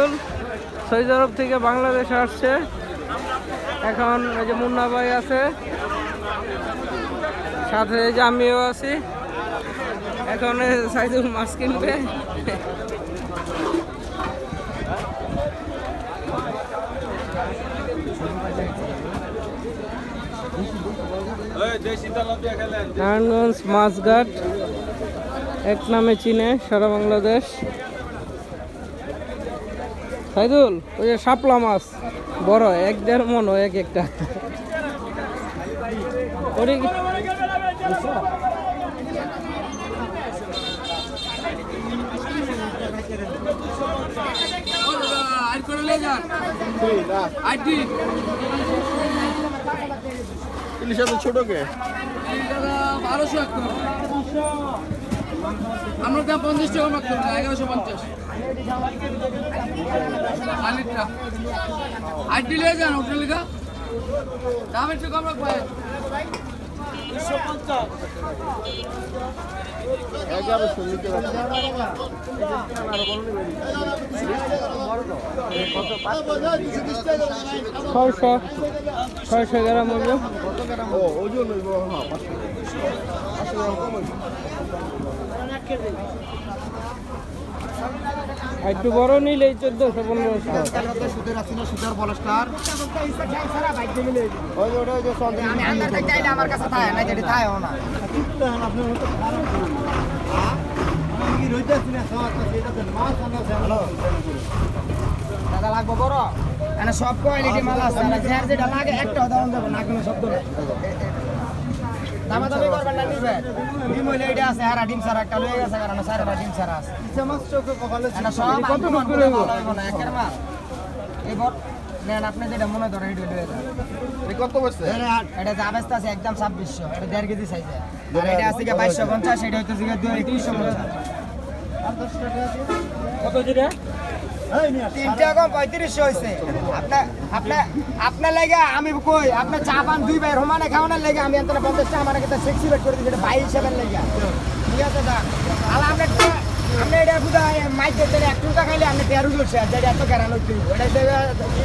Saidul Saudi আরব থেকে বাংলাদেশে আসছে। এখন এই যে মুন্না ভাই আছে। সাথে এই যে আমিও আছি। এখন সাইদুল মাছ কিনবে। নারায়ণগঞ্জ মাছঘাট। এক নামে চিনে সারা বাংলাদেশ। সাইদুল ওই যে শাপলা মাছ বড় এক দেড় মন এক একটা। কি- ছোট কে? আমরা দাম পঞ্চাশ টাকা মাত্র এগারোশো পঞ্চাশ। আলিটটা আইটি লিয়ে যান হোটেল লিখা দাম একটু কম রাখব ছয়শো ছয়শো গ্রাম হইব ও ওজন হইব হ্যাঁ পাঁচশো পাঁচশো গ্রাম কম হইব আর একটু বড় নিলে চোদ্দশো পনেরোশো। সুদের আছে না সুদের বলস্টার ওই যে ওটা ওই যে সন্দেহ আমার কাছে থাকে না যেটা থাকে না। দাদা লাগবো বড়? সব কোয়ালিটি মাল আছে যেটা লাগে একটা দাম দেবো না কোনো শব্দ নেই। দামা করবেন না নিবেন। ডিম হইলে এটা আছে হারা ডিম সারা একটা লয়ে গেছে কারণ সারা ডিম সারা আছে। এটা সব কত করে না একের মাল। এবার নেন আপনি যেটা মনে লয়ে যান। কত বসছে? এটা যা ব্যস্ত আছে একদম ছাব্বিশশো এটা দেড় কেজি সাইজে আর এটা আছে কি বাইশশো পঞ্চাশ এটা হচ্ছে দুই একত্রিশশো পঞ্চাশ। কত যেটা তিনটা কম পঁয়ত্রিশশো হয়েছে আপনার আপনার আপনার লেগে আমি কই আপনার চা পান দুই ভাই রোমানে খাওয়ানোর লেগে আমি এত পঞ্চাশটা আমার কাছে সিক্সটি বেট করে দিচ্ছি ভাই হিসাবের লেগে। ঠিক আছে দা আর আপনি এটা বুঝা মাইক দিতে এক টুকা খাইলে আপনি তেরো করছে আর যেটা এত কেরান হচ্ছে এটা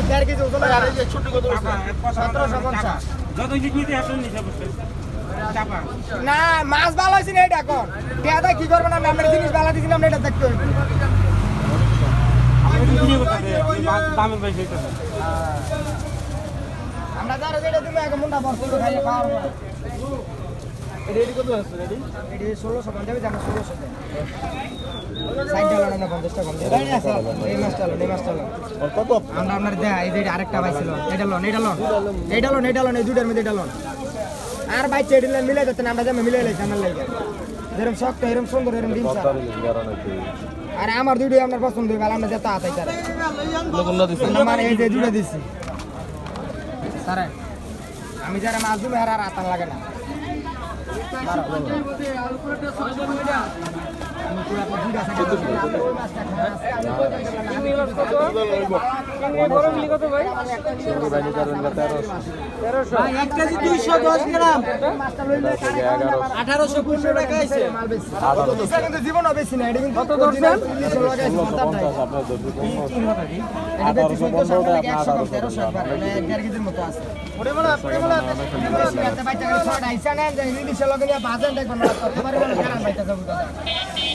দেড় কেজি ওজন সতেরোশো পঞ্চাশ। যত না মাছ ভালো হয়েছে না এটা এখন? কি করবেন আমি আপনার জিনিস ভালো দিচ্ছি আমরা এটা দেখতে হইবে। দামের বেশি আমরা যারা যেটা দিবে এক মুন্ডা বস্ত খাইয়ে খাওয়ার রেডি কত আছে রেডি এটি ষোলোশো পঞ্চাশ আমরা ষোলোশো দিয়ে আমরা আপনার এই আরেকটা পাইছিল এটা লোন এটা লোন এটা লোন এটা লোন এই দুটার মধ্যে এটা লোন আর চেয়ে দিলেন মিলে দিতেন আমরা যেমন মিলে লাইছি আমার লাগে। যেরকম শক্ত এরকম সুন্দর এরকম ডিম। আর আমার দুটোই আপনার পছন্দ হইবে আমরা যেতে আতাই তারা আমার এই যে দুটো দিছি। স্যার আমি যারা মাছ দিব আর আতার লাগে না। আপনার আঠারোশো মাল বেশি না কত ধরছেন? টাকা, একশো কম, তেরোশো মতো আছে। বেশি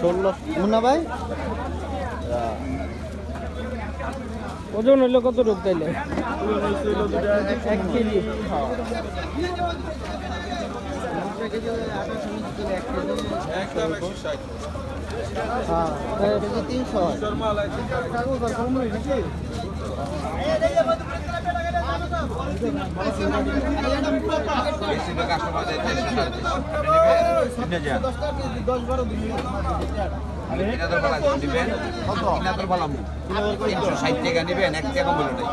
ষোলো মুন্না ভাই? ওজন হইল রোগ তাইলে? এক কেজি। হ্যাঁ তিনশো দশ বারো দিন ষাট টাকা নেবেন এক টাকা মূল্য নেই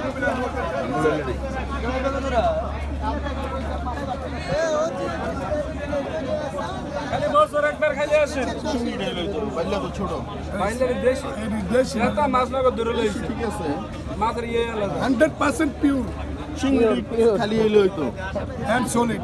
মূল্য নেই খালি বছর একবার খালি আসেন। পাইলে তো ছোট বাইরের দেশ দেশি এটা মাছ নগর দূরে লইছে। ঠিক আছে মাছের ইয়ে আলাদা। হান্ড্রেড পার্সেন্ট পিওর চিংড়ি খালি এলো হইতো অ্যান্ড সলিড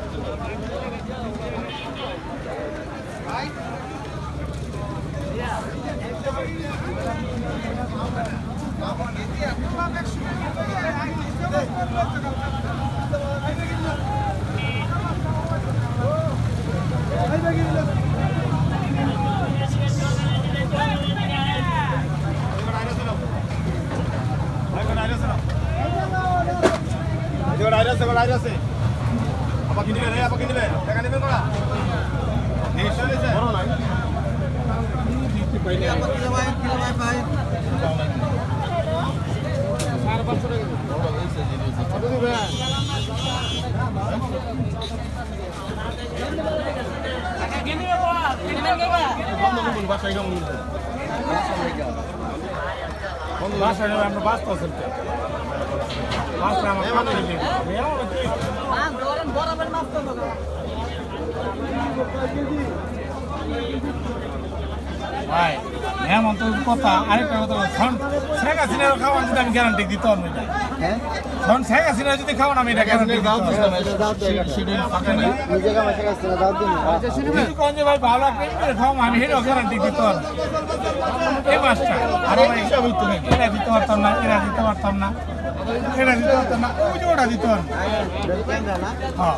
বাসায় আমরা বাঁচতে আছেন বাঁচলে কানে লেগে ভাই এমন তো কথা আরেকটা কথা এখন শেখ হাসিনার খাওয়ান যদি আমি গ্যারান্টি দিতে পারব না এখন শেখ হাসিনা যদি খাওয়ান আমি এটা গ্যারান্টি দিতে পারব। যদি কোন ভাই ভালো খাওয়াম আমি হেটাও গ্যারান্টি দিতে এই মাছটা আর ভাই এটা দিতে পারতাম না এরা দিতে পারতাম না এটা দিতে পারতাম না ওই যে ওটা দিতে পারব। হ্যাঁ।